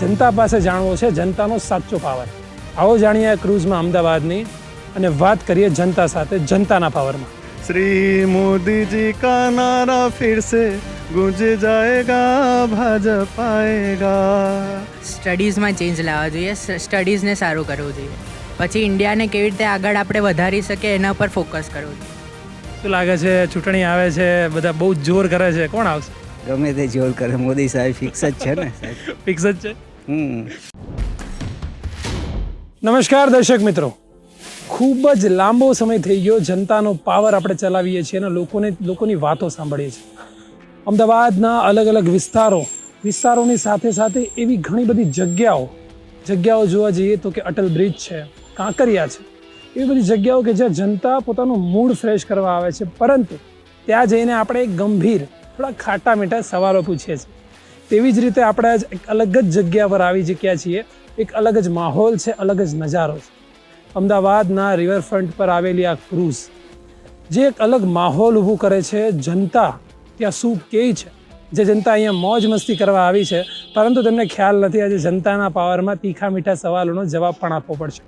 જનતા પાસે જાણવો છે જનતાનો સાચો પાવર. આવો જાણીએ આ ક્રૂઝમાં અમદાવાદની અને વાત કરીએ જનતા સાથે જનતાના પાવરમાં. શ્રી મોદીજી કા નારા ફિર સે ગુંજ જાયેગા ભાજપ આયેગા સ્ટડીઝમાં ચેન્જ લાવવા જોઈએ સ્ટડીઝને સારું કરવું જોઈએ. પછી ઇન્ડિયાને કેવી રીતે આગળ આપણે વધારી શકીએ એના ઉપર ફોકસ કરવું જોઈએ. શું લાગે છે ચૂંટણી આવે છે બધા બહુ જોર કરે છે કોણ આવશે? ગમે તે જોર કરે. મોદી સાહેબ ફિક્સ જ છે ને. ફિક્સ જ છે? હમ. નમસ્કાર દર્શક મિત્રો. ખૂબ જ લાંબો સમય થઈ ગયો જનતાનો પાવર આપણે ચલાવીએ છીએ અને લોકોને લોકોની વાતો સાંભળીએ છીએ. અમદાવાદના અલગ અલગ વિસ્તારો વિસ્તારોની સાથે સાથે એવી ઘણી બધી જગ્યાઓ જગ્યાઓ જોવા જઈએ તો કે અટલ બ્રિજ છે કાંકરિયા છે એવી બધી જગ્યાઓ કે જ્યાં જનતા પોતાનું મૂડ ફ્રેશ કરવા આવે છે. પરંતુ ત્યાં જઈને આપણે એક ગંભીર થોડા ખાટા મીઠા સવાલો પૂછીએ છીએ તેવી જ રીતે આપણે આજ એક અલગ જ જગ્યા પર આવી ચૂક્યા છીએ. એક અલગ જ માહોલ છે, અલગ જ નજારો છે. અમદાવાદના રિવરફ્રન્ટ પર આવેલી આ ક્રૂઝ જે એક અલગ માહોલ ઊભું કરે છે. જનતા ત્યાં શું કહે છે? જે જનતા અહીંયા મોજ મસ્તી કરવા આવી છે. પરંતુ તેમને ખ્યાલ નથી, આજે જનતાના પાવરમાં તીખા મીઠા સવાલોનો જવાબ પણ આપવો પડશે.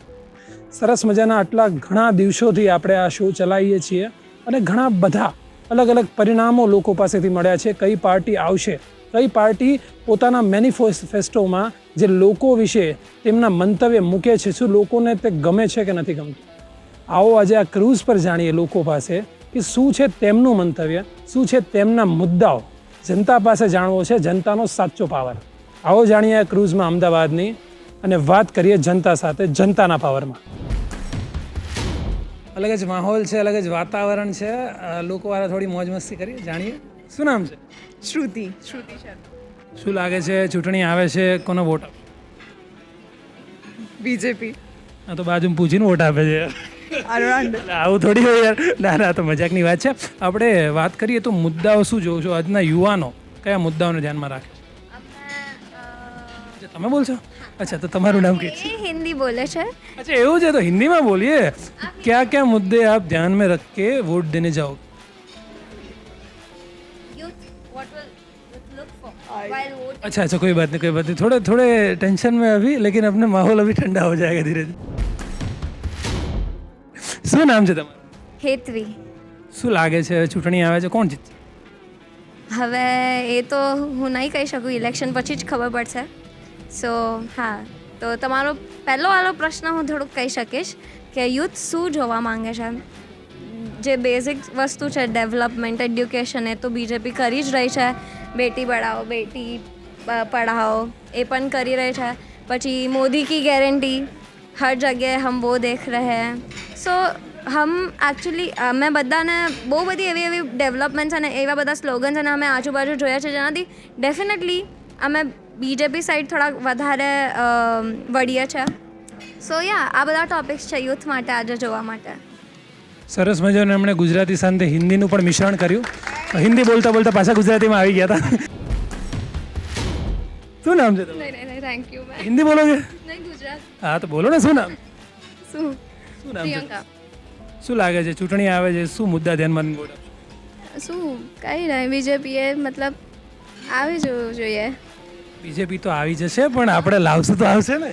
સરસ મજાના આટલા ઘણા દિવસોથી આપણે આ શો ચલાવીએ છીએ અને ઘણા બધા અલગ અલગ પરિણામો લોકો પાસેથી મળ્યા છે. કઈ પાર્ટી આવશે? કઈ પાર્ટી પોતાના મેનિફેસ્ટોમાં જે લોકો વિશે તેમના મંતવ્ય મૂકે છે, શું લોકોને તે ગમે છે કે નથી ગમતું? આવો આજે આ ક્રૂઝ પર જાણીએ લોકો પાસે કે શું છે તેમનું મંતવ્ય, શું છે તેમના મુદ્દાઓ. જનતા પાસે જાણવો છે જનતાનો સાચો પાવર. આવો જાણીએ આ ક્રૂઝમાં અમદાવાદની અને વાત કરીએ જનતા સાથે જનતાના પાવરમાં. અલગ જ માહોલ છે અલગ જ વાતાવરણ છે. લોકો વાળા થોડી મોજ મસ્તી કરીએ જાણીએ. શું નામ છે? શ્રુતિ. શ્રુતિ શર્મા શું લાગે છે ચૂંટણી આવે છે કોનો વોટ બીજેપી. આ તો બાજુ પૂછીને વોટ આપે છે. આવું થોડી હોય યાર. ના ના તો મજાકની વાત છે. આપણે વાત કરીએ તો મુદ્દાઓ શું જોઉં છો? આજના યુવાનો કયા મુદ્દાઓને ધ્યાનમાં રાખે? છે તમે બોલશો? અચ્છા તો તમારું નામ કે ये हिंदी बोले છે अच्छा એવું છે તો हिंदी में बोलिए क्या क्या मुद्दे आप ध्यान में रख के वोट देने जाओगे youth what will youth look for while voting अच्छा अच्छा कोई बात नहीं कोई बात नहीं थोड़े थोड़े टेंशन में अभी लेकिन अपने माहौल अभी ठंडा हो जाएगा धीरे धीरे શું નામ છે તમારું હેતવી શું લાગે છે ચૂંટણી આવે છે કોણ જીતશે હવે એ તો હું નહીં કહી શકું ઇલેક્શન પછી જ ખબર પડશે સો હા. તો તમારો પહેલો વાલો પ્રશ્ન હું થોડુંક કહી શકીશ કે યુથ શું જોવા માંગે છે? જે બેઝિક વસ્તુ છે ડેવલપમેન્ટ એડ્યુકેશન એ તો બીજેપી કરી જ રહી છે. બેટી બઢાઓ બેટી પઢાઓ એ પણ કરી રહી છે. પછી મોદી કી ગેરંટી હર જગ્યાએ હમ વો દેખ રહે સો હમ એકચ્યુઅલી અમે બધાને બહુ બધી એવી એવી ડેવલપમેન્ટ્સ અને એવા બધા સ્લોગન્સ અને અમે આજુબાજુ જોયા છે જેનાથી ડેફિનેટલી અમે બીજેપી સાઈડ થોડાક વધારે વળીએ છે. સો યા આ બધા ટોપિક્સ છે યુથ માટે આજે જોવા માટે. સરસ મજાનું એમણે ગુજરાતી સાથે હિન્દીનું પણ મિશ્રણ કર્યું. હિન્દી બોલતા બોલતા પાછા ગુજરાતીમાં આવી ગયા હતા. શું નામ છે તમારું? નહીં નહીં નહીં થેન્ક યુ મેમ હિન્દી બોલોગે નહીં ગુજરાત. હા તો બોલો ને શું નામ? શું? શું નામ પ્રિયંકા. શું લાગે છે ચૂંટણી આવે છે શું મુદ્દા ધ્યાનમાં? શું? કાંઈ નહીં બીજેપીએ મતલબ આવી જવું જોઈએ. બીજેપી તો આવી જશે પણ આપણે લાવશું તો આવશે ને.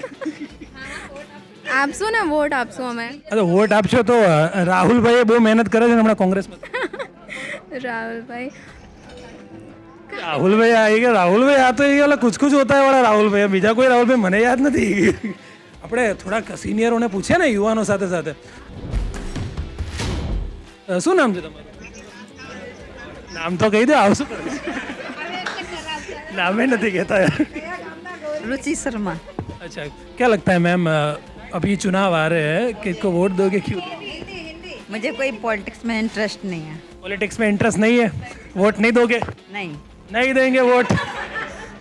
આપશું ને વોટ આપશું અમે. અરે વોટ આપશો તો રાહુલભાઈએ બહુ મહેનત કરે છે ને હમણાં કોંગ્રેસમાં. રાહુલભાઈ. રાહુલભાઈ આવી ગયા રાહુલભાઈ આ તો એ ઓલા કુછ હોતા વાળા રાહુલભાઈ બીજા કોઈ રાહુલભાઈ મને યાદ નથી. આપણે થોડાક સિનિયરોને પૂછીએ ને યુવાનો સાથે સાથે. શું નામ છે તમારું? નામ તો કહી દો આવશું. નામે નથી કહેતા યાર रुचि शर्मा अच्छा क्या लगता है मैम अ, अभी चुनाव आ रहे हैं किसको वोट दोगे क्यों मुझे कोई पॉलिटिक्स में इंटरेस्ट नहीं है पॉलिटिक्स में इंटरेस्ट नहीं है वोट नहीं दोगे नहीं नहीं देंगे वोट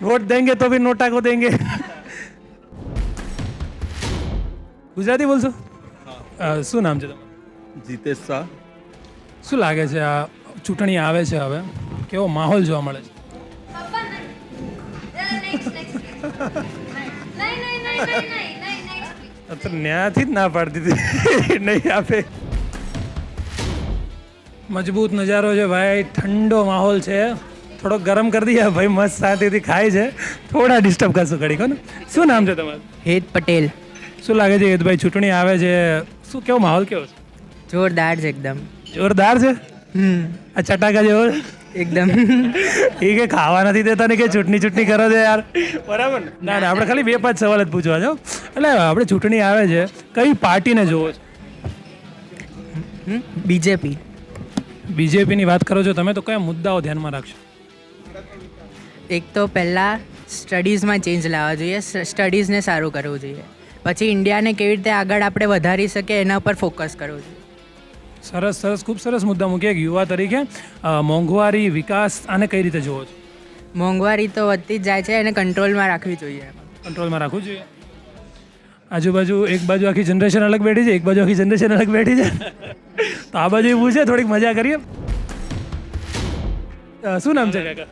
वोट देंगे तो भी नोटा को देंगे ગુજરાતી બોલશો અ, શું નામ છે તમારું જીતેશ શાહ શું લાગે છે આ ચૂંટણી આવે છે હવે કેવો માહોલ જોવા મળે છે આ તો ન્યાથી જ ના પાડતી હતી. નહીં આપે. મજબૂત નજારો છે ભાઈ ઠંડો માહોલ છે. થોડોક ગરમ કરી દઈએ. ભાઈ મસ્ત શાંતિથી ખાય છે. થોડા ડિસ્ટર્બ કરશું ઘડી કોને શું નામ છે તમારું? હેત પટેલ. શું લાગે છે હેતભાઈ ચૂંટણી આવે છે? શું કેવો માહોલ કેવો છે? જોરદાર છે એકદમ. જોરદાર છે? હમ. આ ચટાકા જેવો છે? એકદમ. એ કે ખાવા નથી દેતા ને કે ચૂંટણી ચૂંટણી કરો છો યાર. બરાબર. ને ના ના આપણે ખાલી બે પાંચ સવાલ જ પૂછવા છો એટલે આપણે ચૂંટણી આવે છે કઈ પાર્ટીને જોવો છો? બીજેપી. બીજેપીની વાત કરો છો તમે તો કયા મુદ્દાઓ ધ્યાનમાં રાખશો? એક તો પહેલાં સ્ટડીઝમાં ચેન્જ લાવવા જોઈએ સ્ટડીઝને સારું કરવું જોઈએ. પછી ઇન્ડિયાને કેવી રીતે આગળ આપણે વધારી શકીએ એના પર ફોકસ કરવું જોઈએ. સરસ સરસ ખૂબ સરસ મુદ્દા મૂક્યા એક યુવા તરીકે. મોંઘવારી વિકાસ આને કઈ રીતે જોવો છો? મોંઘવારી તો વધતી જ જાય છે એને કંટ્રોલમાં રાખવી જોઈએ. કંટ્રોલમાં રાખવું જોઈએ. આજુબાજુ એક બાજુ આખી જનરેશન અલગ બેઠી છે એક બાજુ આખી જનરેશન અલગ બેઠી છે. તો આ બાજુ પૂછે થોડીક મજા કરીએ. શું નામ છે? કાકા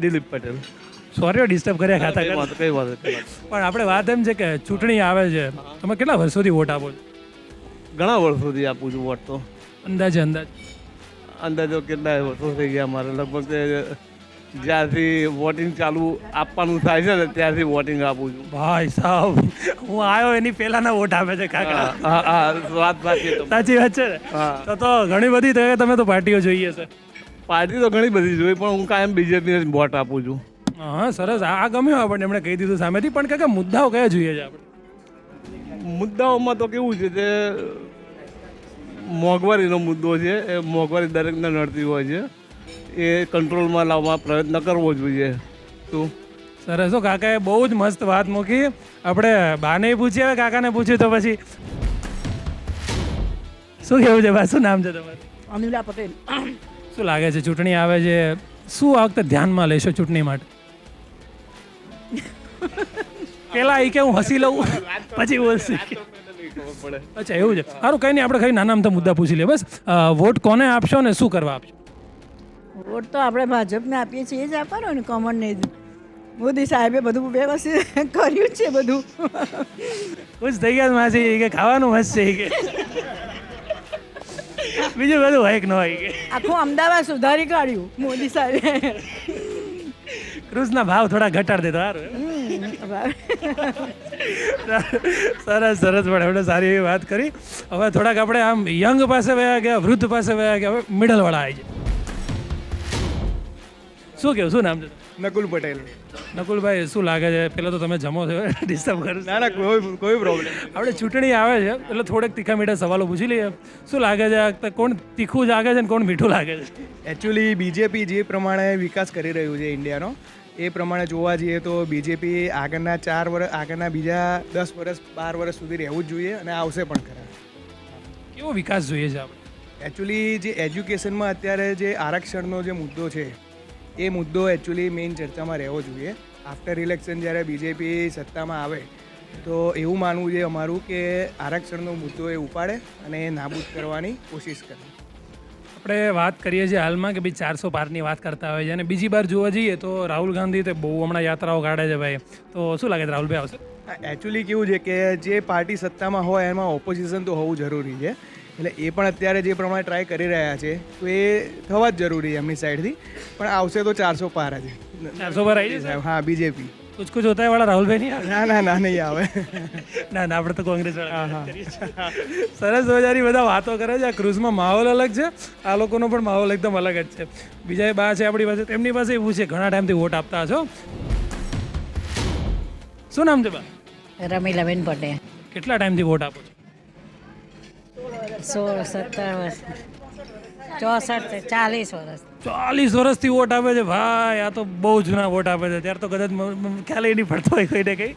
દિલીપ પટેલ. સોરી ડિસ્ટર્બ કર્યા ખાતા કઈ. પણ આપણે વાત એમ છે કે ચૂંટણી આવે છે. તમે કેટલા વર્ષોથી વોટ આપો છો? ઘણા વર્ષોથી આપું છું વોટ તો. અંદાજે અંદાજ. અંદાજો કેટલા વર્ષો થઈ ગયા મારે. લગભગ જ્યારથી વોટિંગ ચાલુ આપવાનું થાય છે ને ત્યારથી વોટિંગ આપું છું. ભાઈ સાહેબ હું આવ્યો એની પહેલાના વોટ આપે છે કાકા. વાત સાચી સાચી વાત છે તો તો ઘણી બધી થઈ તમે તો પાર્ટીઓ જોઈએ છે પાર્ટી તો ઘણી બધી જોઈ પણ હું કાયમ બીજેપીને જ વોટ આપું છું. હા સરસ. આ ગમ્યું આપણને એમણે કહી દીધું સામેથી. પણ કાકા મુદ્દાઓ કયા જોઈએ છે આપણે? મુદ્દાઓમાં તો કેવું છે તે મોંઘવારીનો મુદ્દો છે. એ મોંઘવારી દરેકને નડતી હોય છે. એ કંટ્રોલમાં લાવવા પ્રયત્ન કરવો જોઈએ. તો? સરસ. હો કાકાએ બહુ જ મસ્ત વાત મૂકી. આપણે બાને પૂછીએ કાકાને પૂછ્યું તો પછી. શું કેવું છે બા? શું નામ છે તમારું? અનિલા પટેલ. શું લાગે છે ચૂંટણી આવે છે? શું આ વખતે ધ્યાનમાં લેશો ચૂંટણી માટે? પેલા એ કે હું હસી લઉં પછી બોલશે. અચ્છા એવું છે. સારું કંઈ નહીં આપણે ખાલી નાના અમથા મુદ્દા પૂછી લે બસ વોટ કોને આપશો ને શું કરવા આપશો? વોટ તો આપણે ભાજપને આપીએ છીએ એ જ આપવાનો ને કોમનને જ. મોદી સાહેબે બધું વ્યવસ્થિત કર્યું છે બધું. ખુશ થઈ ગયા માસી કે ખાવાનું મસ્ત છે કે. બીજું બધું હોય કે ન હોય કે. આખું અમદાવાદ સુધારી કાઢ્યું મોદી સાહેબે. ક્રૂઝના ભાવ થોડા ઘટાડ દેતો સારું સરસ સરસ પણ એમણે સારી એવી વાત કરી. હવે થોડાક આપણે આમ યંગ પાસે વયા ગયા વૃદ્ધ પાસે વયા ગયા હવે મિડલવાળા આવી જાય શું કેવું શું નામ છે? નકુલ પટેલ. નકુલભાઈ શું લાગે છે? પેલા તો તમે જમો છો ડિસ્ટર્બ કરો ના ના કોઈ કોઈ પ્રોબ્લેમ આપણે ચૂંટણી આવે છે એટલે થોડેક તીખા મીઠા સવાલો પૂછી લઈએ. શું લાગે છે કોણ તીખું લાગે છે ને કોણ મીઠું લાગે છે? એકચ્યુઅલી બીજેપી જે પ્રમાણે વિકાસ કરી રહ્યું છે ઇન્ડિયાનો એ પ્રમાણે જોવા જઈએ તો બીજેપી આગળના ચાર વર્ષ આગળના બીજા દસ વર્ષ બાર વર્ષ સુધી રહેવું જ જોઈએ અને આવશે પણ ખરા. કેવો વિકાસ જોઈએ છે આપણે? એકચ્યુઅલી જે એજ્યુકેશનમાં અત્યારે જે આરક્ષણનો જે મુદ્દો છે એ મુદ્દો એકચ્યુઅલી મેઇન ચર્ચામાં રહેવો જોઈએ. આફ્ટર ઇલેક્શન જ્યારે બીજેપી સત્તામાં આવે તો એવું માનવું છે અમારું કે આરક્ષણનો મુદ્દો એ ઉપાડે અને એ નાબૂદ કરવાની કોશિશ કરે. આપણે વાત કરીએ છીએ હાલમાં કે ભાઈ ચારસો પારની વાત કરતા હોય છે. અને બીજી બાર જોવા જઈએ તો રાહુલ ગાંધી તે બહુ હમણાં યાત્રાઓ કાઢે છે ભાઈ. તો શું લાગે છે રાહુલભાઈ આવશે? એકચ્યુઅલી કેવું છે કે જે પાર્ટી સત્તામાં હોય એમાં ઓપોઝિશન તો હોવું જરૂરી છે. એટલે એ પણ અત્યારે જે પ્રમાણે ટ્રાય કરી રહ્યા છે તો એ થવા જ જરૂરી છે એમની સાઈડથી પણ આવશે તો ચારસો પાર જ. ચારસો પાર આવી જશે? હા બીજેપી કુછ કુછ હોતા વાળા રાહુલભાઈ નહીં આવે ના ના ના નહીં આવે ના ના આપણે તો કોંગ્રેસ સરસ મજાની બધા વાતો કરે છે આ ક્રુઝમાં માહોલ અલગ છે આ લોકોનો પણ માહોલ એકદમ અલગ જ છે. બીજા બા છે આપણી પાસે તેમની પાસે એવું છે ઘણા ટાઈમથી વોટ આપતા છો શું નામ છે બા? રમીલાબેન પટેલ. કેટલા ટાઈમથી વોટ આપો છો? સોળ સત્તર વર્ષ. ચોસઠ ચાલીસ વર્ષ ચાલીસ વર્ષથી વોટ આપે છે ભાઈ આ તો બહુ જૂના વોટ આપે છે. ત્યારે તો કદાચ ખ્યાલ એ નહીં પડતો હોય કોઈને કંઈ.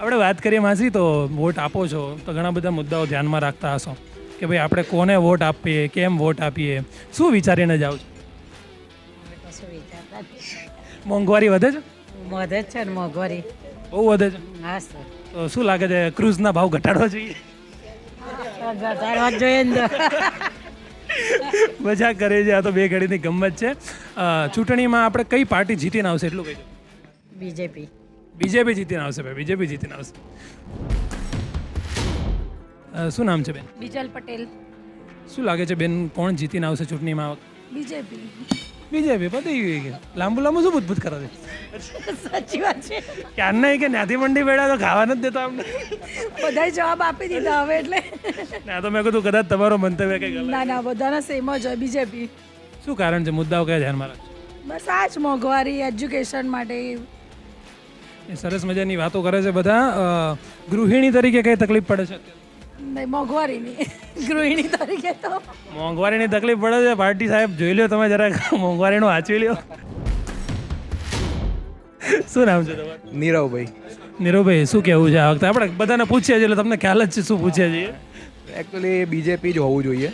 આપણે વાત કરીએ માસી તો વોટ આપો છો તો ઘણા બધા મુદ્દાઓ ધ્યાનમાં રાખતા હશો. કે ભાઈ આપણે કોને વોટ આપીએ કેમ વોટ આપીએ શું વિચારીને જાઓ છો. મોંઘવારી વધે છે? વધે છે ને મોંઘવારી. બહુ વધે છે? હા સર. તો શું લાગે છે ક્રૂઝના ભાવ ઘટાડવા જોઈએ? ઘટાડવા જોઈએ ને તો. મજાક કરે છે આ તો બે ઘડીની ગમત છે. ચૂંટણીમાં આપણે કઈ પાર્ટી જીતીને આવશે એટલું કહીશું બીજેપી. બીજેપી જીતીને આવશે ભાઈ બીજેપી જીતીને આવશે. શું નામ છે બેન? બીજલ પટેલ. શું લાગે છે બેન કોણ જીતીને આવશે ચૂંટણીમાં? બીજેપી. બીજેપી પતી ગયું કે. લાંબુ લાંબુ શું ભૂતભૂત કરો છે? સાચી વાત છે. ક્યારના કે ત્યાંથી મંડી બેડા તો ખાવા નથી દેતા અમને. બધાય જવાબ આપી દીધા હવે એટલે. ના તો મેં કીધું કદાચ તમારો મંતવ્ય અલગ ના ના બધાના સેમ જ હોય બીજેપી શું કારણ છે? મુદ્દાઓ કયા ધ્યાનમાં રાખજો બસ આ જ મોંઘવારી એજ્યુકેશન માટે. સરસ મજાની વાતો કરે છે બધા. ગૃહિણી તરીકે કઈ તકલીફ પડે છે? નહીં મોંઘવારીની. ગૃહિણી તરીકે તો. મોંઘવારીની તકલીફ પડે છે. પાર્ટી સાહેબ જોઈ લ્યો તમે જરાક. મોંઘવારીનું વાંચી લ્યો. શું નામ છે તમારું? નીરવભાઈ. નીરવભાઈ શું કહેવું છે આ વખતે? આપણે બધાને પૂછીએ છીએ એટલે તમને ખ્યાલ જ છે શું પૂછીએ છીએ. એકચ્યુઅલી બીજેપી જ હોવું જોઈએ.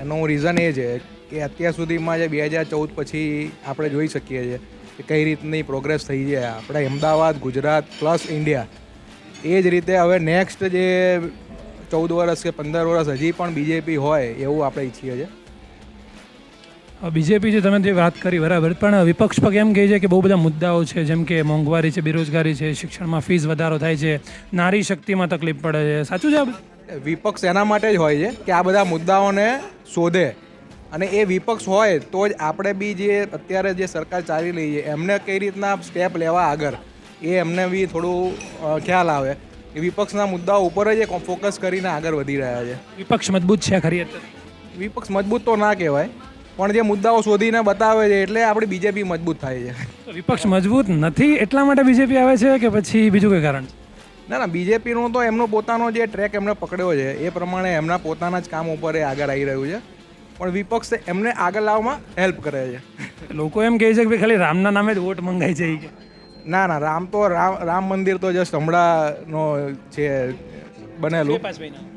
એનું રીઝન એ છે કે અત્યાર સુધીમાં જે બે હજાર ચૌદ પછી આપણે જોઈ શકીએ છીએ કે કઈ રીતની પ્રોગ્રેસ થઈ છે. આપણે અમદાવાદ ગુજરાત પ્લસ ઇન્ડિયા એ જ રીતે હવે નેક્સ્ટ જે ચૌદ વર્ષ કે પંદર વર્ષ હજી પણ બીજેપી હોય એવું આપણે ઈચ્છીએ છીએ. બીજેપી જે તમે જે વાત કરી બરાબર. પણ વિપક્ષ પગ એમ કહે છે કે બહુ બધા મુદ્દાઓ છે જેમ કે મોંઘવારી છે બેરોજગારી છે શિક્ષણમાં ફીસ વધારો થાય છે નારી શક્તિમાં તકલીફ પડે છે. સાચું છે આ વિપક્ષ એના માટે જ હોય છે કે આ બધા મુદ્દાઓને શોધે. અને એ વિપક્ષ હોય તો જ આપણે બી જે અત્યારે જે સરકાર ચાલી રહી છે એમને કઈ રીતના સ્ટેપ લેવા આગળ એ એમને બી થોડું ખ્યાલ આવે. કે વિપક્ષના મુદ્દાઓ ઉપર જ એ ફોકસ કરીને આગળ વધી રહ્યા છે. વિપક્ષ મજબૂત છે ખરી વિપક્ષ મજબૂત તો ના કહેવાય પણ જે મુદ્દાઓ શોધીને બતાવે છે એટલે આપણી બીજેપી મજબૂત થાય છે. વિપક્ષ મજબૂત નથી એટલા માટે બીજેપી આવે છે કે પછી બીજું કોઈ કારણ ના ના બીજેપીનો તો એમનો પોતાનો જે ટ્રેક એમને પકડ્યો છે એ પ્રમાણે એમના પોતાના જ કામ ઉપર એ આગળ આવી રહ્યું છે. પણ વિપક્ષ એમને આગળ લાવવામાં હેલ્પ કરે છે. લોકો એમ કહે છે કે ખાલી રામના નામે જ વોટ મંગાઈ કે. ના ના રામ તો રામ રામ મંદિર તો જસ્ટ હમણાંનો છે બનેલું.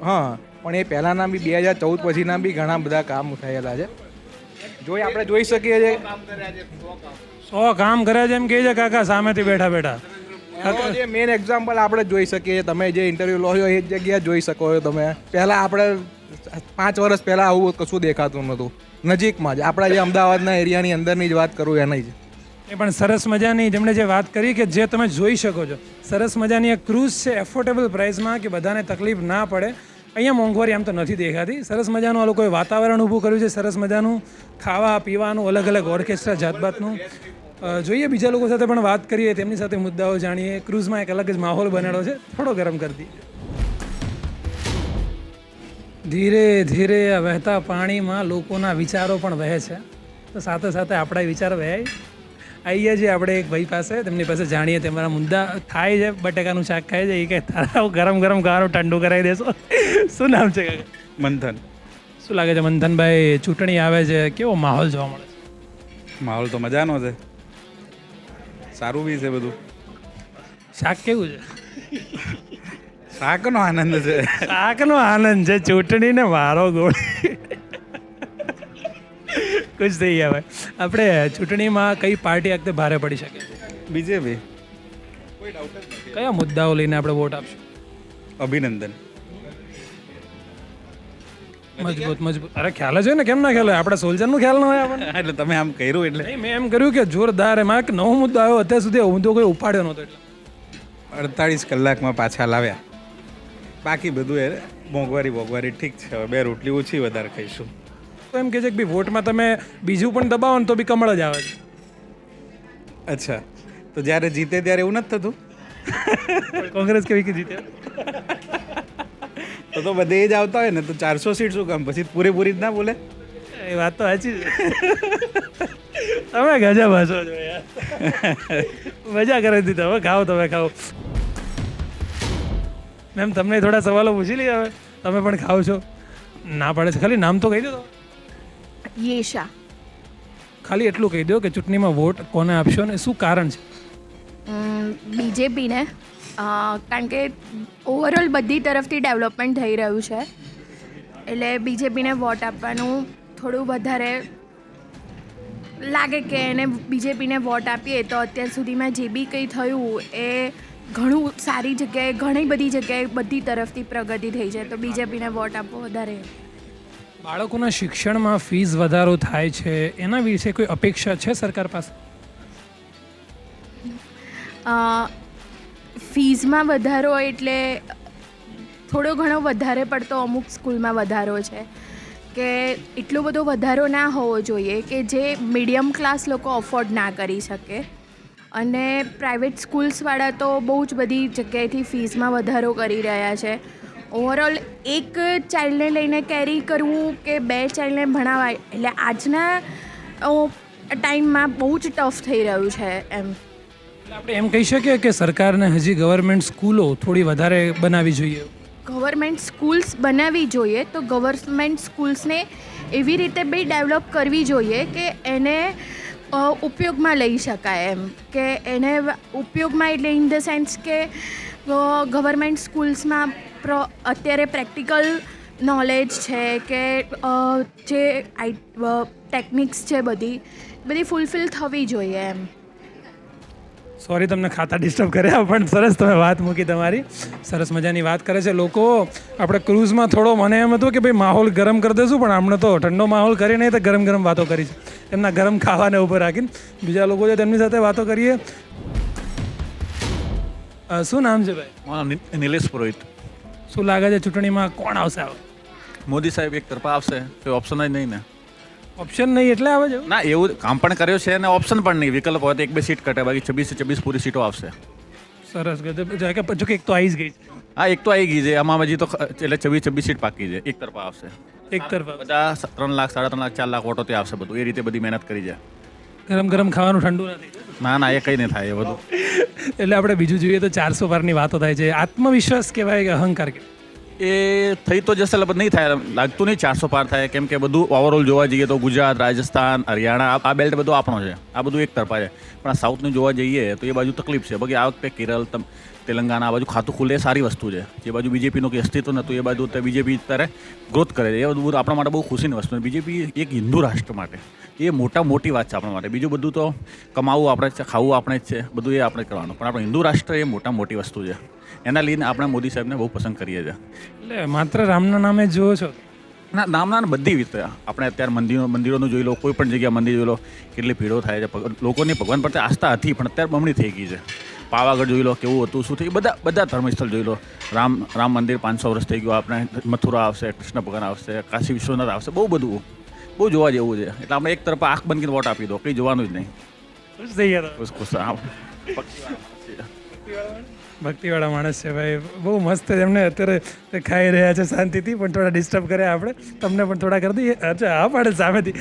હા પણ એ પહેલાંના બી બે હજાર ચૌદ પછીના બી ઘણા બધા કામ થયેલા છે. જોઈ આપણે જોઈ શકીએ છીએ. સો કામ કરે છે એમ કહે છે કાકા સામેથી બેઠા બેઠા. જે મેઇન એક્ઝામ્પલ આપણે જોઈ શકીએ છીએ. તમે જે ઇન્ટરવ્યૂ લો છો એ જગ્યા જગ્યાએ જોઈ શકો છો તમે. પહેલાં આપણે પાંચ વર્ષ પહેલાં આવું કશું દેખાતું નહોતું. નજીકમાં જ. આપણા જે અમદાવાદના એરિયાની અંદરની જ વાત કરું એની જ. એ પણ સરસ મજાની જેમણે જે વાત કરી કે જે તમે જોઈ શકો છો. સરસ મજાની એક ક્રૂઝ છે એફોર્ડેબલ પ્રાઇસમાં કે બધાને તકલીફ ના પડે. અહીંયા મોંઘવારી આમ તો નથી દેખાતી. સરસ મજાનું આ લોકોએ વાતાવરણ ઊભું કર્યું છે. સરસ મજાનું ખાવા, પીવાનું, અલગ અલગ ઓર્કેસ્ટ્રા જાતબાતનું જોઈએ બીજા લોકો સાથે પણ વાત કરીએ, તેમની સાથે મુદ્દાઓ જાણીએ. ક્રૂઝમાં એક અલગ જ માહોલ બનેલો છે. થોડો ગરમ કરી દઈએ. ધીરે ધીરે વહેતા પાણીમાં લોકોના વિચારો પણ વહે છે. તો સાથે સાથે આપણા વિચાર વહે આવીએ છીએ આપણે એક ભાઈ પાસે તેમની પાસે જાણીએ તમારા મુદ્દા થાય છે બટેકાનું શાક ખાય છે એ કે તારા ગરમ ગરમ ખાવાનું ઠંડુ કરાવી દેશો. શું નામ છે મંથન. શું લાગે છે મંથનભાઈ ચૂંટણી આવે છે કેવો માહોલ જોવા મળે છે? માહોલ તો મજાનો છે. સારું બી છે બધું. શાક કેવું છે? શાકનો આનંદ છે. શાકનો આનંદ છે ચૂંટણીને મારો ગોળ. ખુશ થઈ ગયા ભાઈ આપણે ચૂંટણીમાં કઈ પાર્ટી વખતે ભારે પડી શકે? બીજેપી. કયા મુદ્દાઓ લઈને આપણે વોટ આપશું? અભિનંદન. મજબૂત મજબૂત. અરે ખ્યાલ જ હોય ને કેમ ના ખ્યાલ હોય? આપણે સોલ્જરનું ખ્યાલ ન હોય આપણને. એટલે તમે આમ કર્યું એટલે. મેં એમ કર્યું કે જોરદાર એમાં એક નવો મુદ્દો આવ્યો અત્યાર સુધી હું તો કોઈ ઉપાડ્યો નહોતો એટલે. અડતાળીસ કલાકમાં પાછા લાવ્યા. બાકી બધું એ મોંઘવારી મોંઘવારી ઠીક છે. હવે બે રોટલી ઓછી વધારે ખાઈશું. તો એમ કહે છે કે ભાઈ વોટમાં તમે બીજું પણ દબાવો ને તો બી કમળ જ આવે છે. અચ્છા. તો જ્યારે જીતે ત્યારે એવું નથી થતું? કોંગ્રેસ કેવી કે જીતે? તો તો બધે જ આવતા હોય ને તો ચારસો સીટ શું કામ? પછી પૂરેપૂરી જ ના બોલે? એ વાત તો સાચી તમે ગજા ભાષો છો યાર. મજા કરે દીધી હવે ખાઓ તમે ખાઓ. મેમ તમને થોડા સવાલો પૂછી લઈએ હવે. તમે પણ ખાઓ છો. ના પડે છે. ખાલી નામ તો કહી દો. યેશા. ખાલી એટલું કહી દો કે ચૂંટણીમાં વોટ કોને આપશો અને શું કારણ છે? બીજેપીને. કારણ કે ઓવરઓલ બધી તરફથી ડેવલપમેન્ટ થઈ રહ્યું છે. એટલે બીજેપીને વોટ આપવાનું થોડું વધારે લાગે કે એને બીજેપીને વોટ આપીએ તો અત્યાર સુધીમાં જે બી કંઈ થયું એ ઘણું સારી જગ્યાએ ઘણી બધી જગ્યાએ બધી તરફથી પ્રગતિ થઈ છે. તો બીજેપીને વોટ આપવો વધારે બાળકોના શિક્ષણમાં ફીસ વધારો થાય છે, એના વિશે કોઈ અપેક્ષા છે સરકાર પાસે? ફીઝમાં વધારો એટલે થોડો ઘણો વધારે પડતો અમુક સ્કૂલમાં વધારો છે. કે એટલો બધો વધારો ના હોવો જોઈએ કે જે મીડિયમ ક્લાસ લોકો અફોર્ડ ના કરી શકે. અને પ્રાઇવેટ સ્કૂલ્સવાળા તો બહુ જ બધી જગ્યાએથી ફીઝમાં વધારો કરી રહ્યા છે. ઓવરઓલ એક ચાઇલ્ડને લઈને કેરી કરવું કે બે ચાઇલ્ડને ભણાવાય એટલે આજના ટાઈમમાં બહુ જ ટફ થઈ રહ્યું છે એમ. આપણે એમ કહી શકીએ કે સરકારને હજી ગવર્મેન્ટ સ્કૂલો થોડી વધારે બનાવી જોઈએ? ગવર્મેન્ટ સ્કૂલ્સ બનાવવી જોઈએ તો ગવર્મેન્ટ સ્કૂલ્સને એવી રીતે બી ડેવલપ કરવી જોઈએ કે એને ઉપયોગમાં લઈ શકાય એમ. કે એને ઉપયોગમાં એટલે ઇન ધ સેન્સ કે ગવર્મેન્ટ સ્કૂલ્સમાં પ્રો અત્યારે પ્રેક્ટિકલ નોલેજ છે કે જે આઈ ટેકનિક્સ છે બધી બધી ફૂલફિલ થવી જોઈએ એમ. સોરી તમને ખાતા ડિસ્ટર્બ કર્યા પણ સરસ તમે વાત મૂકી તમારી. સરસ મજાની વાત કરે છે. લોકો આપણે ક્રૂઝમાં થોડો મને એમ હતું કે ભાઈ માહોલ ગરમ કરી દઈશું પણ હમણાં તો ઠંડો માહોલ કરી નહીં તો ગરમ ગરમ વાતો કરી છે. એમના ગરમ ખાવાને ઉપર રાખીને બીજા લોકો છે તેમની સાથે વાતો કરીએ. શું નામ છે ભાઈ? નિલેશ પુરોહિત. શું લાગે છે ચૂંટણીમાં કોણ આવશે હવે? મોદી સાહેબ એક તરફા આવશે કોઈ ઓપ્શન જ નહીં ને. ઓપ્શન નહીં એટલે આવે છે? ના એવું કામ પણ કર્યો છે અને ઓપ્શન પણ નહીં. વિકલ્પ હોય તો એક બે સીટ કટે બાકી છવ્વીસ છવ્વીસ પૂરી સીટો આવશે. સરસ જો કે એક તો આવી જ ગઈ છે. હા એક તો આવી ગઈ છે. આમાં હજી તો એટલે છવ્વીસ છવ્વીસ સીટ પાકી છે. એક તરફા આવશે. એક તરફ બધા ત્રણ લાખ સાડા ત્રણ લાખ ચાર લાખ વોટો ત્યાં આવશે બધું. એ રીતે બધી મહેનત કરી છે. ગરમ ગરમ ખાવાનું ઠંડુ નથી. ના ના એ કંઈ નહીં થાય એ બધું. એટલે આપણે બીજું જોઈએ તો ચારસો પારની વાતો થાય છે. આત્મવિશ્વાસ કહેવાય કે અહંકાર કહેવાય? એ થઈ તો જશે લગભગ નહીં થાય. લાગતું નહીં ચારસો પાર થાય. કેમ કે બધું ઓવરઓલ જોવા જઈએ તો ગુજરાત રાજસ્થાન હરિયાણા આ- બેલ્ટ બધું આપણો છે. આ બધું એક તરફા છે. પણ આ સાઉથનું જોવા જઈએ તો એ બાજુ તકલીફ છે. બાકી આ વખતે કેરળ તમ તેલંગાણા આ બાજુ ખાતું ખુલે એ સારી વસ્તુ છે. જે બાજુ બીજેપીનું કંઈ અસ્તિત્વ નહોતું એ બાજુ અત્યારે બીજેપી અત્યારે ગ્રોથ કરે છે. એ બધું આપણા માટે બહુ ખુશીની વસ્તુ બીજેપી એક હિન્દુ રાષ્ટ્ર માટે. એ મોટા મોટી વાત છે આપણા માટે. બીજું બધું તો કમાવું આપણે જ છે ખાવું આપણે જ છે બધું એ આપણે કરવાનું. પણ આપણું હિન્દુ રાષ્ટ્ર એ મોટા મોટી વસ્તુ છે. એના લઈને આપણે મોદી સાહેબને બહુ પસંદ કરીએ છીએ. એટલે માત્ર રામના નામે જુઓ છો? ના નામના બધી રીતે. આપણે અત્યારે મંદિરો મંદિરોનું જોઈ લો કોઈ પણ જગ્યાએ મંદિર જોઈ લો કેટલી ભીડો થાય છે. લોકોની ભગવાન પ્રત્યે આસ્થા હતી પણ અત્યારે બમણી થઈ ગઈ છે. પાવાગઢ જોઈ લો કેવું હતું શું થયું બધા બધા ધર્મસ્થળ જોઈ લો. રામ રામ મંદિર પાંચસો વર્ષ થઈ ગયું આપણે મથુરા આવશે કૃષ્ણ ભગવાન આવશે કાશી વિશ્વનાથ આવશે બહુ બધું. બહુ જોવા જેવું છે એટલે આપણે એક તરફ આંખ બંધ કરીને વોટ આપી દો કંઈ જોવાનું જ નહીં ખુશ થઈ ગયા ખુશ ખુશ હા. ભક્તિવાળા માણસ છે ભાઈ બહુ મસ્ત એમને અત્યારે તે ખાઈ રહ્યા છે શાંતિથી પણ થોડા ડિસ્ટર્બ કર્યા આપણે તમને પણ થોડા કરી દઈએ અચ્છા હા પાડે સામેથી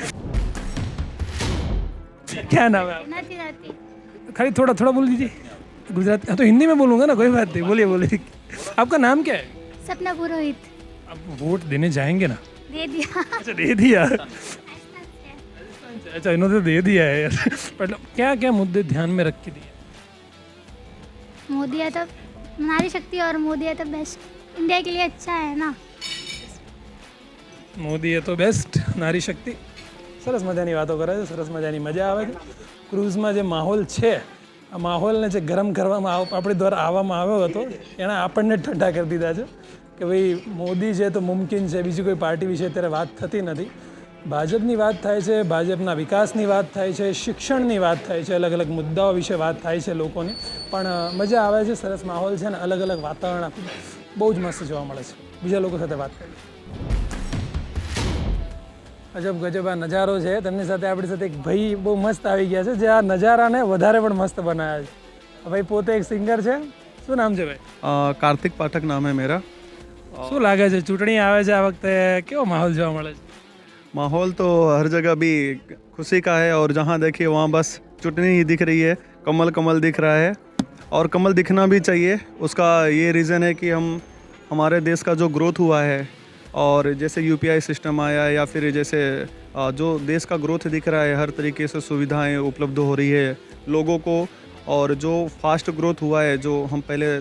क्या नाम है आपका? खाली थोड़ा थोड़ा बोल दीजिए गुजराती हाँ तो हिंदी में बोलूंगा ना कोई बात नहीं बोलिए बोलिए आपका नाम क्या है સપના પુરોહિત आप वोट देने जाएंगे ना દે દિયા अच्छा दे दिया अच्छा इन्होंने तो दे दिया है यार मतलब क्या क्या मुद्दे ध्यान में रख के दिए मोदी है तो नारी शक्ति और मोदी है तो बेस्ट इंडिया के लिए अच्छा है ना મોદી એ તો બેસ્ટ નારી શક્તિ સરસ મજાની વાતો કરે છે સરસ મજાની મજા આવે છે ક્રૂઝમાં જે માહોલ છે આ માહોલને જે ગરમ કરવામાં આવ આપણી દ્વારા આવવામાં આવ્યો હતો એણે આપણને જ ઠંડા કરી દીધા છે કે ભાઈ મોદી છે તો મુમકિન છે, બીજી કોઈ પાર્ટી વિશે અત્યારે વાત થતી નથી. ભાજપની વાત થાય છે, ભાજપના વિકાસની વાત થાય છે, શિક્ષણની વાત થાય છે, અલગ અલગ મુદ્દાઓ વિશે વાત થાય છે લોકોની. પણ મજા આવે છે, સરસ માહોલ છે ને અલગ અલગ વાતાવરણ આખું બહુ જ મસ્ત જોવા મળે છે. બીજા લોકો સાથે વાત કરીએ. અજબ ગજબ આ નજારો છે. તેમની સાથે આપણી સાથે એક ભાઈ બહુ મસ્ત આવી ગયા છે, જે આ નજારાને વધારે પણ મસ્ત બનાવ્યા છે. ભાઈ પોતે એક સિંગર છે. શું નામ છે ભાઈ? કાર્તિક પાઠક નામ હે મેરા. શું લાગે છે ચૂંટણી આવે છે આ વખતે કેવો માહોલ જોવા મળે છે माहौल तो हर जगह अभी खुशी का है और जहाँ देखिए वहाँ बस चुटनी ही दिख रही है कमल कमल दिख रहा है और कमल दिखना भी चाहिए उसका ये रीज़न है कि हम हमारे देश का जो ग्रोथ हुआ है और जैसे यूपीआई सिस्टम आया या फिर जैसे अ, जो देश का ग्रोथ दिख रहा है हर तरीके से सुविधाएं उपलब्ध हो रही है लोगों को और जो फास्ट ग्रोथ हुआ है जो हम पहले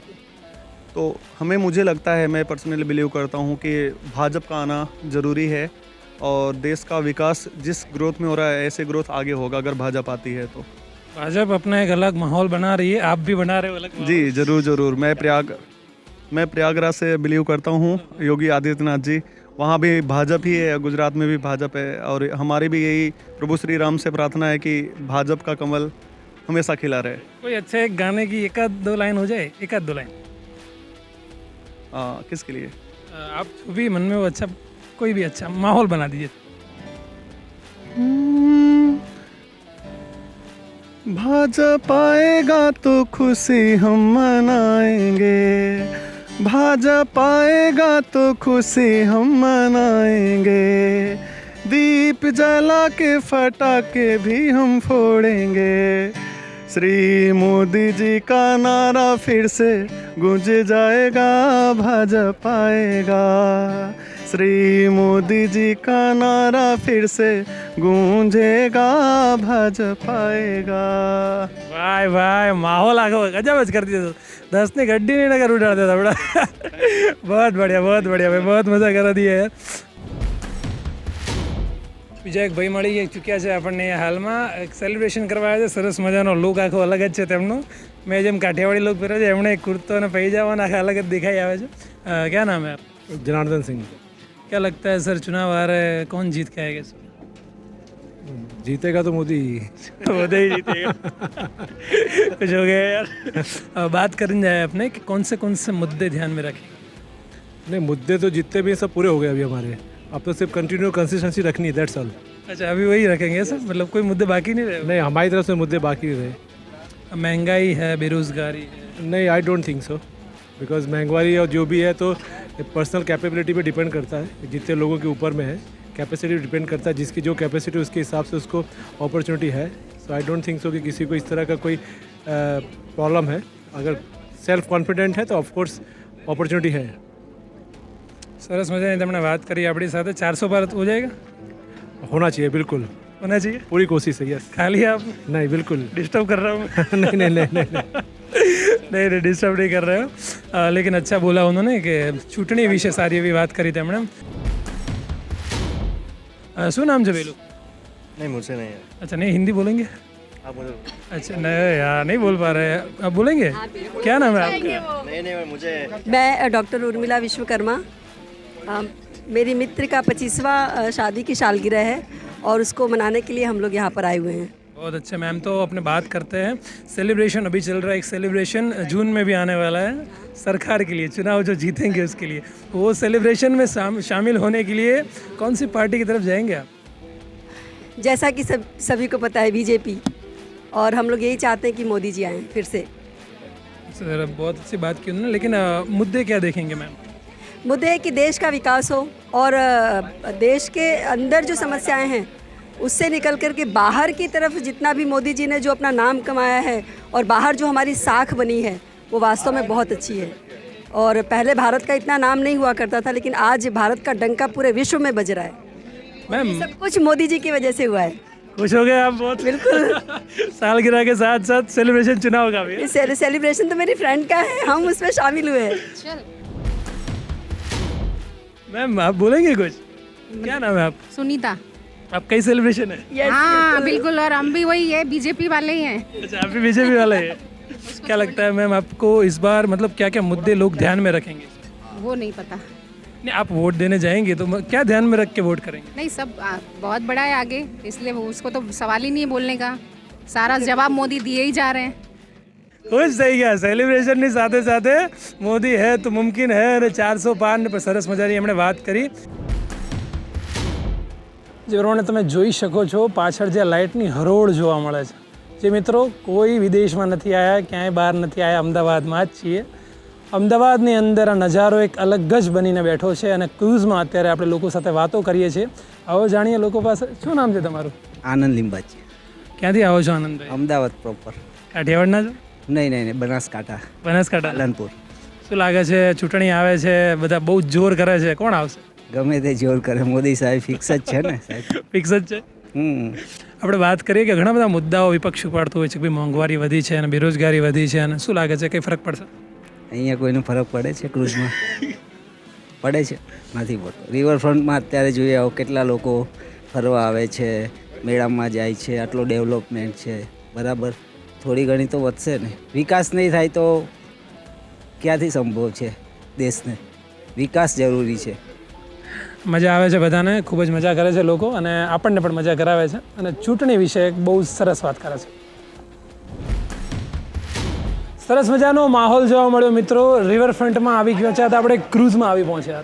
तो हमें मुझे लगता है मैं पर्सनली बिलीव करता हूँ कि भाजपा का आना ज़रूरी है और देश का विकास जिस ग्रोथ में हो रहा है ऐसे ग्रोथ आगे होगा अगर भाजपा आती है तो। भाजपा अपना एक अलग माहौल बना रही है आप भी बना रहे हो अलग जी ज़रूर ज़रूर। मैं प्रयाग मैं प्रयागराज से बिलीव करता हूँ योगी आदित्यनाथ जी। वहाँ भी भाजपा ही है गुजरात में भी भाजपा है और हमारी भी यही प्रभु श्री राम से प्रार्थना है कि भाजपा का कमल हमेशा खिला रहे। कोई अच्छे गाने की एक आध दो लाइन हो जाए एक आध दो लाइन। आ, किसके लिए? आप जो भी मन में वो अच्छा कोई भी अच्छा माहौल बना दीजिए। भाजपा आएगा तो खुशी हम मनाएँगे। भाजपा आएगा तो खुशी हम मनाएँगे। दीप जला के फटाके भी हम फोड़ेंगे। श्री मोदी जी का नारा फिर से ગુંજ જાયગા ભાજપ पाएगा। श्री मोदी जी का नारा फिर से गूंजेगा भाजप आएगा ભાઈ ભાઈ માહોલ આખો ગજબ જ કરી દીધો દસની ગડ્ડી નહીં નગર ઉડાડ દેતા બડા બહુ બઢિયા બહુ બઢિયા ભાઈ બહુ મજા કરી દી યાર બીજા એક ભાઈ મળી ચૂક્યા છે આપણને અહીંયા હાલમાં એક સેલિબ્રેશન કરવા આવ્યા છે સરસ મજાનો લુક આખો અલગ જ છે તેમનો મેં જેમ કાઠિયાવાડી લુક પહેર્યો છે એમણે એક કુર્તો અને પૈજામા આખા અલગ જ દેખાઈ આવે છે અ, क्या नाम है आप जनार्दन सिंह क्या लगता है सर चुनाव आ रहे हैं कौन जीत के आएगा सर जीतेगा तो मोदी मोदी ही जीतेगा कुछ हो गया यार अब बात करने जाए अपने कि कौन से कौन से मुद्दे ध्यान में रखें नहीं मुद्दे तो जितने भी हैं सब पूरे हो गए अभी हमारे अब तो सिर्फ़ कंटिन्यू कंसिस्टेंसी रखनी है दैट्स ऑल अच्छा अभी वही रखेंगे सर मतलब कोई मुद्दे बाकी नहीं रहे? नहीं हमारी तरफ़ से मुद्दे बाकी रहे। महँगाई है बेरोजगारी है। नहीं I don't think so because महँगाई और जो भी है तो पर्सनल कैपेबिलिटी पे डिपेंड करता है जितने लोगों के ऊपर में है। कैपेसिटी डिपेंड करता है जिसकी जो कैपेसिटी उसके हिसाब से उसको अपॉर्चुनिटी है। सो आई डोंट थिंक सो कि किसी को इस तरह का कोई प्रॉब्लम है। अगर सेल्फ कॉन्फिडेंट है तो ऑफकोर्स अपॉर्चुनिटी है। સરસ મજાની તમને વાત કરી આપણી સાથે ચારસો ભારત હો જાયગા હોના चाहिए बिल्कुल होना चाहिए पूरी कोशिश है यस खाली आप नहीं बिल्कुल डिस्टर्ब कर रहा हूँ नहीं नहीं नहीं नहीं नहीं नहीं डिस्टर्ब नहीं कर रहे हो लेकिन अच्छा बोला उन्होंने कि ચૂંટણી વિશે સારી એવી વાત કરી તેમણે શું નામ છે પેલું नहीं मुझसे नहीं है अच्छा नहीं हिंदी बोलेंगे आप बोलो अच्छा नहीं यार नहीं बोल पा रहे आप बोलेंगे क्या नाम है आपका नहीं नहीं मुझे मैं डॉक्टर उर्मिला विश्वकर्मा मेरी मित्र का पच्चीसवा शादी की सालगिरह है और उसको मनाने के लिए हम लोग यहाँ पर आए हुए हैं। बहुत अच्छे मैम तो अपने बात करते हैं। सेलिब्रेशन अभी चल रहा है एक सेलिब्रेशन जून में भी आने वाला है सरकार के लिए चुनाव जो जीतेंगे उसके लिए। वो सेलिब्रेशन में शाम, शामिल होने के लिए कौन सी पार्टी की तरफ़ जाएँगे आप? जैसा कि सब सभी को पता है बीजेपी। और हम लोग यही चाहते हैं कि मोदी जी आएँ फिर से। सर बहुत अच्छी बात की उन्होंने लेकिन अ, मुद्दे क्या देखेंगे मैम? मुद्दे है कि देश का विकास हो और देश के अंदर जो समस्याएँ हैं उससे निकल कर के बाहर की तरफ़ जितना भी मोदी जी ने जो अपना नाम कमाया है और बाहर जो हमारी साख बनी है वो वास्तव में बहुत अच्छी है। और पहले भारत का इतना नाम नहीं हुआ करता था लेकिन आज भारत का डंका पूरे विश्व में बज रहा है। मैम सब कुछ मोदी जी की वजह से हुआ है। खुश हो गए आप बहुत। बिल्कुल। सालगिरह के साथ साथ सेलिब्रेशन चुनाव का भी सेलिब्रेशन तो मेरी फ्रेंड का है हम उसमें शामिल हुए हैं। मैम आप बोलेंगे कुछ? क्या नाम है आप? सुनीता। आपका ही सेलिब्रेशन है। yes, हाँ बिल्कुल और हम भी वही है बीजेपी वाले ही हैं। अच्छा आप भी बीजेपी वाले हैं। क्या लगता है मैम आपको इस बार मतलब क्या क्या मुद्दे लोग ध्यान में रखेंगे? वो नहीं पता। नहीं आप वोट देने जाएँगे तो क्या ध्यान में रख के वोट करेंगे? नहीं सब आ, बहुत बड़ा है आगे इसलिए उसको तो सवाल ही नहीं है बोलने का। सारा जवाब मोदी दिए ही जा रहे हैं। ખુશ થઈ ગયા. સેલિબ્રેશનની સાથે સાથે મોદી હે તો મુમકિન હે અને ચારસો પાર ને સરસ મજાની એમણે વાત કરી. જે પ્રમાણે તમે જોઈ શકો છો પાછળ જે લાઇટની હરોળ જોવા મળે છે. જે મિત્રો કોઈ વિદેશમાં નથી આવ્યા ક્યાંય બહાર નથી આવ્યા અમદાવાદમાં જ છીએ. અમદાવાદની અંદર આ નજારો એક અલગ જ બનીને બેઠો છે અને ક્રૂઝમાં અત્યારે આપણે લોકો સાથે વાતો કરીએ છીએ. આવો જાણીએ લોકો પાસે. શું નામ છે તમારું? આનંદ લીંબાજી. ક્યાંથી આવો છો આનંદ અમદાવાદ પ્રોપર કાઠિયાવાડના છો? નહીં નહીં નહીં બનાસકાંઠા. બનાસકાંઠા. પાલનપુર. શું લાગે છે ચૂંટણી આવે છે બધા બહુ જોર કરે છે? કોણ આવશે? ગમે તે જોર કરે મોદી સાહેબ ફિક્સ જ છે ને સાહેબ. ફિક્સ જ છે? હમ. આપણે વાત કરીએ કે ઘણા બધા મુદ્દાઓ વિપક્ષ ઉપાડતું હોય છે કે ભાઈ મોંઘવારી વધી છે અને બેરોજગારી વધી છે અને શું લાગે છે કંઈ ફરક પડશે? અહીંયા કોઈનો ફરક પડે છે ક્રૂઝમાં? પડે છે નથી પડતો. રિવરફ્રન્ટમાં અત્યારે જોઈએ આવો કેટલા લોકો ફરવા આવે છે મેળામાં જાય છે આટલો ડેવલપમેન્ટ છે બરાબર? થોડી ઘણી તો વધશે ને. વિકાસ નહીં થાય તો ક્યાંથી સંભવ છે દેશને? વિકાસ જરૂરી છે. મજા આવે છે બધાને, ખૂબ જ મજા કરે છે લોકો અને આપણને પણ મજા કરાવે છે અને ચૂંટણી વિશે એક બહુ સરસ વાત કરે છે. સરસ મજાનો માહોલ જોવા મળ્યો મિત્રો. રિવરફ્રન્ટમાં આવી ગયો છે, તો આપણે ક્રૂઝમાં આવી પહોંચ્યા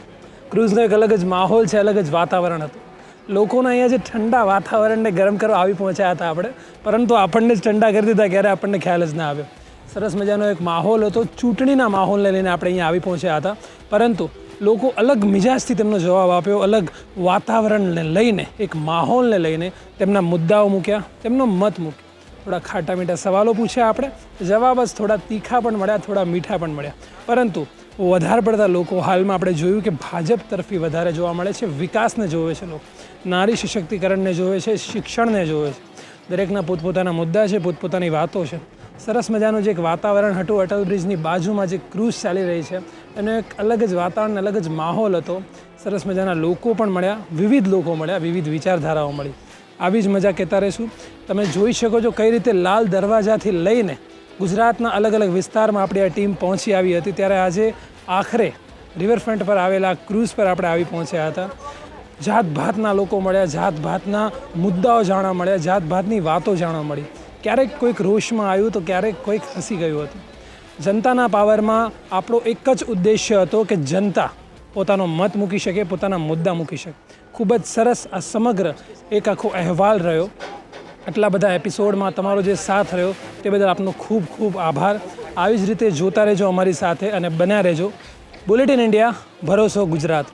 ક્રૂઝનો એક અલગ જ માહોલ છે, અલગ જ વાતાવરણ હતું. લોકોને અહીંયા જે ઠંડા વાતાવરણને ગરમ કરવા આવી પહોંચ્યા હતા આપણે, પરંતુ આપણને જ ઠંડા કરી દીધા ક્યારે આપણને ખ્યાલ જ ના આવ્યો. સરસ મજાનો એક માહોલ હતો, ચૂંટણીના માહોલને લઈને આપણે અહીંયા આવી પહોંચ્યા હતા. પરંતુ લોકો અલગ મિજાજથી તેમનો જવાબ આપ્યો, અલગ વાતાવરણને લઈને, એક માહોલને લઈને તેમના મુદ્દાઓ મૂક્યા, તેમનો મત મૂક્યો. થોડા ખાટા મીઠા સવાલો પૂછ્યા આપણે, જવાબ જ થોડા તીખા પણ મળ્યા, થોડા મીઠા પણ મળ્યા. પરંતુ વધારે પડતા લોકો હાલમાં આપણે જોયું કે ભાજપ તરફી વધારે જોવા મળે છે, વિકાસને જોવે છે લોકો. નારી સશક્તિકરણને જોવે છે, શિક્ષણને જોવે છે. દરેકના પોતપોતાના મુદ્દા છે, પોતપોતાની વાતો છે. સરસ મજાનું જે એક વાતાવરણ હતું, અટલ બ્રિજની બાજુમાં જે ક્રૂઝ ચાલી રહી છે, એનો એક અલગ જ વાતાવરણ, અલગ જ માહોલ હતો. સરસ મજાના લોકો પણ મળ્યા, વિવિધ લોકો મળ્યા, વિવિધ વિચારધારાઓ મળી. આવી જ મજા કહેતા રહીશું. તમે જોઈ શકો છો કઈ રીતે લાલ દરવાજાથી લઈને ગુજરાતના અલગ અલગ વિસ્તારમાં આપણી આ ટીમ પહોંચી આવી હતી. ત્યારે આજે આખરે રિવરફ્રન્ટ પર આવેલા ક્રૂઝ પર આપણે આવી પહોંચ્યા હતા. જાત ભાતના લોકો મળ્યા જાત ભાતના મુદ્દાઓ જાણવા મળ્યા જાત ભાતની વાતો જાણવા મળી. ક્યારેક કોઈક રોષમાં આવ્યું તો ક્યારેક કોઈક હસી ગયું હતું. જનતાના પાવરમાં આપણો એક જ ઉદ્દેશ્ય હતો કે જનતા પોતાનો મત મૂકી શકે, પોતાના મુદ્દા મૂકી શકે. ખૂબ જ સરસ આ સમગ્ર એક આખો અહેવાલ રહ્યો. આટલા બધા એપિસોડમાં તમારો જે સાથ રહ્યો તે બદલ આપનો ખૂબ ખૂબ આભાર. આવી જ રીતે જોતા રહેજો અમારી સાથે અને બન્યા રહેજો. બુલેટિન ઇન્ડિયા ભરોસો ગુજરાત